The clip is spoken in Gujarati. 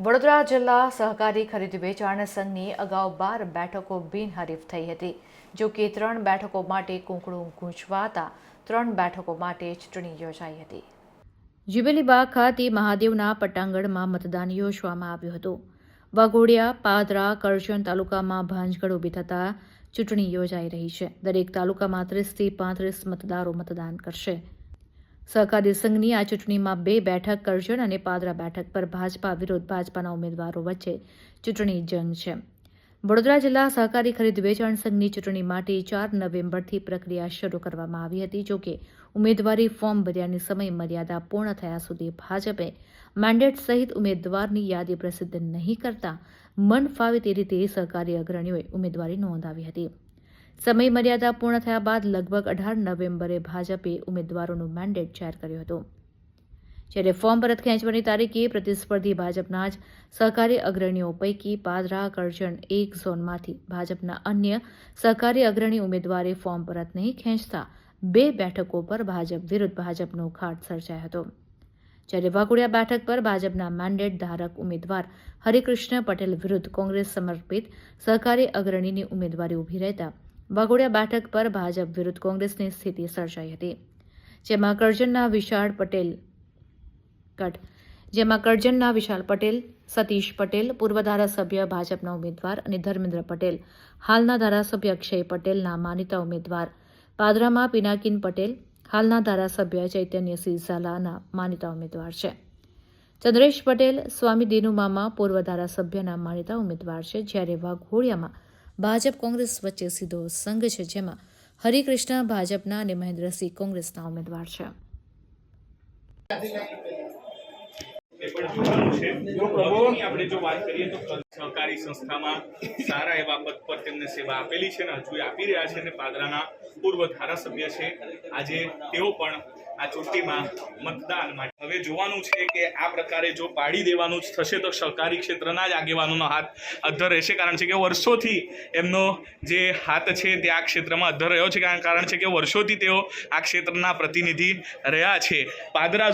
વડોદરા જિલ્લા સહકારી ખરીદ વેચાણ સંઘની અગાઉ બાર બેઠકો બિનહરીફ થઈ હતી. જો કે ત્રણ બેઠકો માટે કુંકડું ગૂંચવાતા ત્રણ બેઠકો માટે ચૂંટણી યોજાઈ હતી. જીબેલીબાગ ખાતે મહાદેવના પટાંગણમાં મતદાન યોજવામાં આવ્યું હતું. વાઘોડિયા, પાદરા, કરજણ તાલુકામાં ભાંજગડ ઊભી થતાં ચૂંટણી યોજાઈ રહી છે. દરેક તાલુકામાં ત્રીસથી પાંત્રીસ મતદારો મતદાન કરશે. સહકારી સંઘની આ ચૂંટણીમાં બે બેઠક કરજણ અને પાદરા બેઠક પર ભાજપા વિરુદ્ધ ભાજપાના ઉમેદવારો વચ્ચે ચૂંટણી જંગ છે. વડોદરા જિલ્લા સહકારી ખરીદ વેચાણ સંઘની ચૂંટણી માટે ચાર નવેમ્બરથી પ્રક્રિયા શરૂ કરવામાં આવી હતી જોકે ઉમેદવારી ફોર્મ ભર્યાની સમય મર્યાદા પૂર્ણ થયા સુધી ભાજપે મેન્ડેટ સહિત ઉમેદવારની યાદી પ્રસિદ્ધ નહીં કરતા મન ફાવે તે રીતે સહકારી અગ્રણીઓએ ઉમેદવારી નોંધાવી હતી. સમય મર્યાદા પૂર્ણ થયા બાદ લગભગ અઢાર નવેમ્બરે ભાજપે ઉમેદવારોનું મેન્ડેટ જાહેર કર્યું હતું. જ્યારે ફોર્મ પરત ખેંચવાની તારીખે પ્રતિસ્પર્ધી ભાજપના જ સહકારી અગ્રણીઓ પૈકી પાદરા, કરજણ એક ઝોનમાંથી ભાજપના અન્ય સહકારી અગ્રણી ઉમેદવારે ફોર્મ પરત નહીં ખેંચતા બે બેઠકો પર ભાજપ વિરુદ્ધ ભાજપનો ઘાટ સર્જાયો હતો. જ્યારે વાઘોડિયા બેઠક પર ભાજપના મેન્ડેટ ધારક ઉમેદવાર હરિકૃષ્ણ પટેલ વિરુદ્ધ કોંગ્રેસ સમર્પિત સહકારી અગ્રણીની ઉમેદવારી ઊભી રહેતા વાઘોડિયા બેઠક પર ભાજપ વિરુદ્ધ કોંગ્રેસની સ્થિતિ સર્જાઈ હતી, જેમાં કરજણના વિશાળ પટેલ કટ, જેમાં કરજણના વિશાલ પટેલ, સતીશ પટેલ, પૂર્વ ધારાસભ્ય ભાજપના ઉમેદવાર અને ધર્મેન્દ્ર પટેલ, હાલના ધારાસભ્ય અક્ષય પટેલના માનીતા ઉમેદવાર પાદરામાં પિનાકીન પટેલ, હાલના ધારાસભ્ય ચૈતન્ય ઝાલાના માનીતા ઉમેદવાર છે. ચંદ્રેશ પટેલ, સ્વામી દેનુમામા પૂર્વ ધારાસભ્યના માનીતા ઉમેદવાર છે. જ્યારે વાઘોડિયામાં ભાજપ કોંગ્રેસ વચ્ચે સીધો સંઘ છે, જેમાં હરિકૃષ્ણ ભાજપના અને મહેન્દ્રસિંહ કોંગ્રેસના ઉમેદવાર છે. આપણે જો વાત કરીએ તો સહકારી સંસ્થામાં સારા એવા પદ પર તેમને સેવા આપેલી છે ને હજુ આપી રહ્યા છે અને પાદરાના પૂર્વ ધારાસભ્ય છે. આજે તેઓ પણ આ ચૂંટણીમાં મતદાન માટે. હવે જોવાનું છે કે આ પ્રકારે જો પાડી દેવાનું થશે તો સહકારી ક્ષેત્રના જ આગેવાનોનો હાથ અધ્ધર રહેશે. કારણ છે કે વર્ષોથી એમનો જે હાથ છે તે આ ક્ષેત્રમાં અધ્ધર રહ્યો છે. કારણ છે કે વર્ષોથી તેઓ આ ક્ષેત્રના પ્રતિનિધિ રહ્યા છે. પાદરા